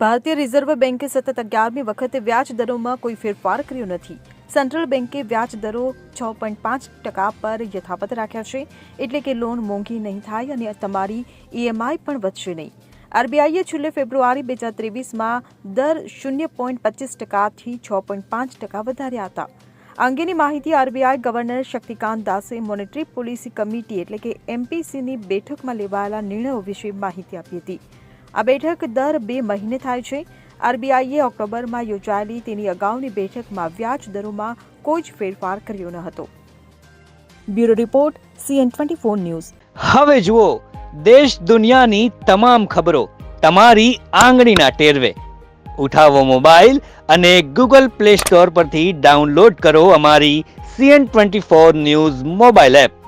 ભારતીય રિઝર્વ બેન્કે સતત અગિયારમી વખતે વ્યાજ દરોમાં કોઈ ફેરફાર કર્યો નથી. સેન્ટ્રલ બેન્કે વ્યાજ દરો છ પોઈન્ટ પાંચ ટકા પર યથાવત રાખ્યા છે, એટલે કે લોન મોંઘી નહીં થાય અને તમારી ઈએમઆઈ પણ વધશે નહીં. આરબીઆઈએ છેલ્લે ફેબ્રુઆરી બે હજાર ત્રેવીસમાં દર શૂન્ય પોઈન્ટ પચીસ ટકાથી છ પોઈન્ટ પાંચ ટકા વધાર્યા હતા. અંગેની માહિતી આરબીઆઈ ગવર્નર શક્તિકાંત દાસે મોનેટરી પોલિસી કમિટી એટલે કે એમપીસીની બેઠકમાં લેવાયેલા નિર્ણયો વિશે માહિતી આપી હતી. આ બેઠક દર બે મહિને થાય છે. આરબીઆઈએ ઓક્ટોબરમાં યોજાયેલી તેની અગાઉની બેઠકમાં વ્યાજ દરોમાં કોઈ જ ફેરફાર કર્યો ન હતો. Bureau report, CN twenty four news. હવે જુઓ, દેશ દુનિયાની તમામ ખબરો તમારી આંગળીના ટેરવે. ઉઠાવો મોબાઈલ અને ગૂગલ પ્લે સ્ટોર પરથી ડાઉનલોડ કરો અમારી CN twenty four news mobile app.